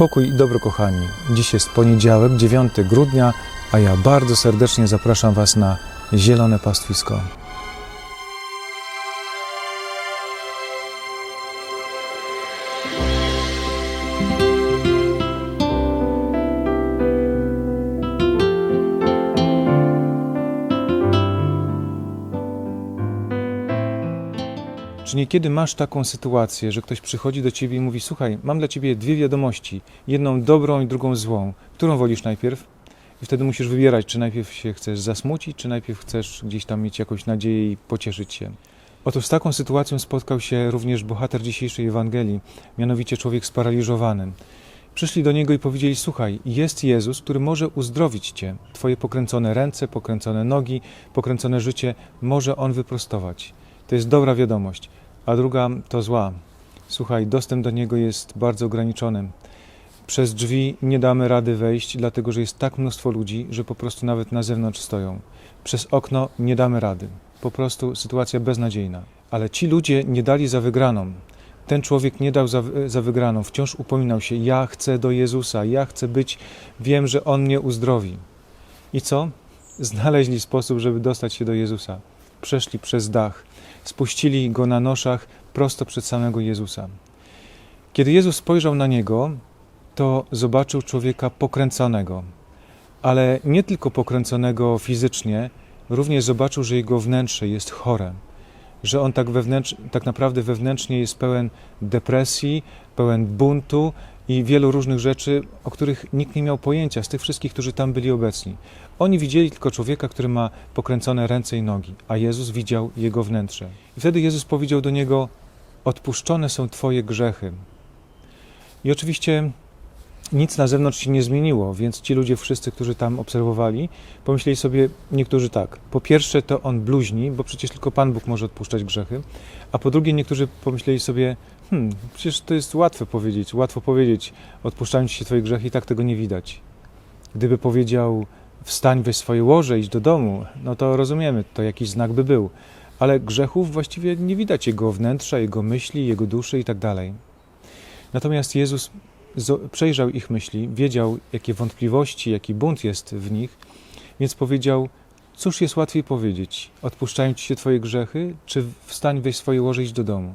Pokój i dobro, kochani. Dziś jest poniedziałek, 9 grudnia, a ja bardzo serdecznie zapraszam Was na Zielone Pastwisko. Czy niekiedy masz taką sytuację, że ktoś przychodzi do ciebie i mówi: Słuchaj, mam dla ciebie dwie wiadomości, jedną dobrą i drugą złą. Którą wolisz najpierw? I wtedy musisz wybierać, czy najpierw się chcesz zasmucić, czy najpierw chcesz gdzieś tam mieć jakąś nadzieję i pocieszyć się. Otóż z taką sytuacją spotkał się również bohater dzisiejszej Ewangelii, mianowicie człowiek sparaliżowany. Przyszli do niego i powiedzieli: Słuchaj, jest Jezus, który może uzdrowić cię. Twoje pokręcone ręce, pokręcone nogi, pokręcone życie może on wyprostować. To jest dobra wiadomość. A druga to zła. Słuchaj, dostęp do niego jest bardzo ograniczony. Przez drzwi nie damy rady wejść, dlatego że jest tak mnóstwo ludzi, że po prostu nawet na zewnątrz stoją. Przez okno nie damy rady. Po prostu sytuacja beznadziejna. Ale ci ludzie nie dali za wygraną. Ten człowiek nie dał za, za wygraną, wciąż upominał się: Ja chcę do Jezusa, ja chcę być, wiem, że On mnie uzdrowi. I co? Znaleźli sposób, żeby dostać się do Jezusa. Przeszli przez dach, spuścili go na noszach prosto przed samego Jezusa. Kiedy Jezus spojrzał na niego, to zobaczył człowieka pokręconego, ale nie tylko pokręconego fizycznie, również zobaczył, że jego wnętrze jest chore, że on tak, tak naprawdę wewnętrznie jest pełen depresji, pełen buntu i wielu różnych rzeczy, o których nikt nie miał pojęcia z tych wszystkich, którzy tam byli obecni. Oni widzieli tylko człowieka, który ma pokręcone ręce i nogi, a Jezus widział jego wnętrze. I wtedy Jezus powiedział do niego: Odpuszczone są Twoje grzechy. I oczywiście nic na zewnątrz się nie zmieniło, więc ci ludzie, wszyscy, którzy tam obserwowali, pomyśleli sobie niektórzy tak. Po pierwsze, to on bluźni, bo przecież tylko Pan Bóg może odpuszczać grzechy. A po drugie, niektórzy pomyśleli sobie, hmm, przecież to jest łatwe powiedzieć, łatwo powiedzieć, odpuszczają ci się Twoje grzechy i tak tego nie widać. Gdyby powiedział, wstań, weź swoje łoże, idź do domu, no to rozumiemy, to jakiś znak by był. Ale grzechów właściwie nie widać jego wnętrza, jego myśli, jego duszy i tak dalej. Natomiast Jezus przejrzał ich myśli, wiedział, jakie wątpliwości, jaki bunt jest w nich, więc powiedział: Cóż jest łatwiej powiedzieć? Odpuszczają ci się Twoje grzechy, czy wstań, weź swoje łoże, idź do domu?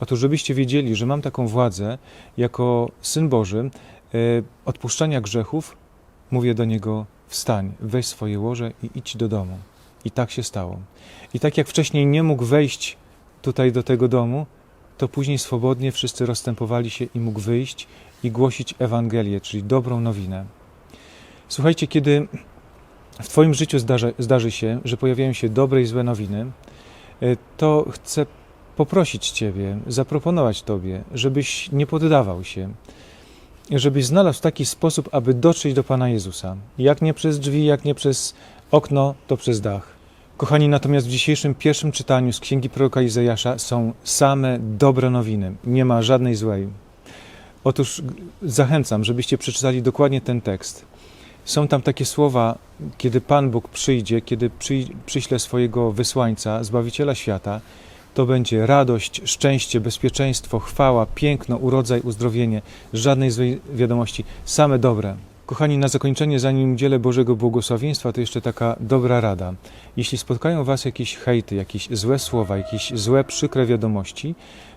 Otóż, żebyście wiedzieli, że mam taką władzę jako syn Boży, e, odpuszczania grzechów, mówię do niego: Wstań, weź swoje łoże i idź do domu. I tak się stało. I tak jak wcześniej nie mógł wejść tutaj do tego domu, to później swobodnie wszyscy rozstępowali się i mógł wyjść i głosić Ewangelię, czyli dobrą nowinę. Słuchajcie, kiedy w Twoim życiu zdarzy, zdarzy się, że pojawiają się dobre i złe nowiny, e, to chcę poprosić Ciebie, zaproponować Tobie, żebyś nie poddawał się, żebyś znalazł taki sposób, aby dotrzeć do Pana Jezusa. Jak nie przez drzwi, jak nie przez okno, to przez dach. Kochani, natomiast w dzisiejszym pierwszym czytaniu z Księgi Proroka Izajasza są same dobre nowiny. Nie ma żadnej złej. Otóż zachęcam, żebyście przeczytali dokładnie ten tekst. Są tam takie słowa, kiedy Pan Bóg przyjdzie, kiedy przyj- przyśle swojego wysłańca, Zbawiciela świata, to będzie radość, szczęście, bezpieczeństwo, chwała, piękno, urodzaj, uzdrowienie, żadnej złej wiadomości, same dobre. Kochani, na zakończenie, zanim udzielę Bożego błogosławieństwa, to jeszcze taka dobra rada. Jeśli spotkają Was jakieś hejty, jakieś złe słowa, jakieś złe, przykre wiadomości,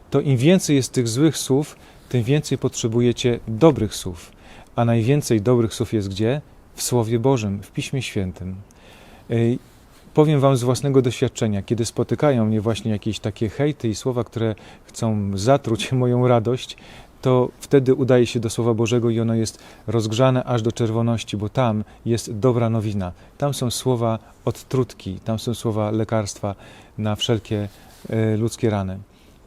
to im więcej jest tych złych słów, tym więcej potrzebujecie dobrych słów. A najwięcej dobrych słów jest gdzie? W Słowie Bożym, w Piśmie Świętym. Powiem Wam z własnego doświadczenia, kiedy spotykają mnie właśnie jakieś takie hejty i słowa, które chcą zatruć moją radość, to wtedy udaje się do Słowa Bożego i ono jest rozgrzane aż do czerwoności, bo tam jest dobra nowina. Tam są słowa odtrutki, tam są słowa lekarstwa na wszelkie e, ludzkie rany.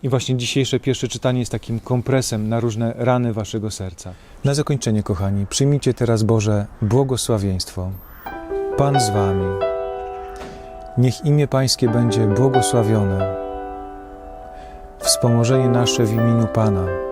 I właśnie dzisiejsze pierwsze czytanie jest takim kompresem na różne rany waszego serca. Na zakończenie, kochani, przyjmijcie teraz Boże błogosławieństwo. Pan z wami. Niech imię Pańskie będzie błogosławione. Wspomożenie nasze w imieniu Pana.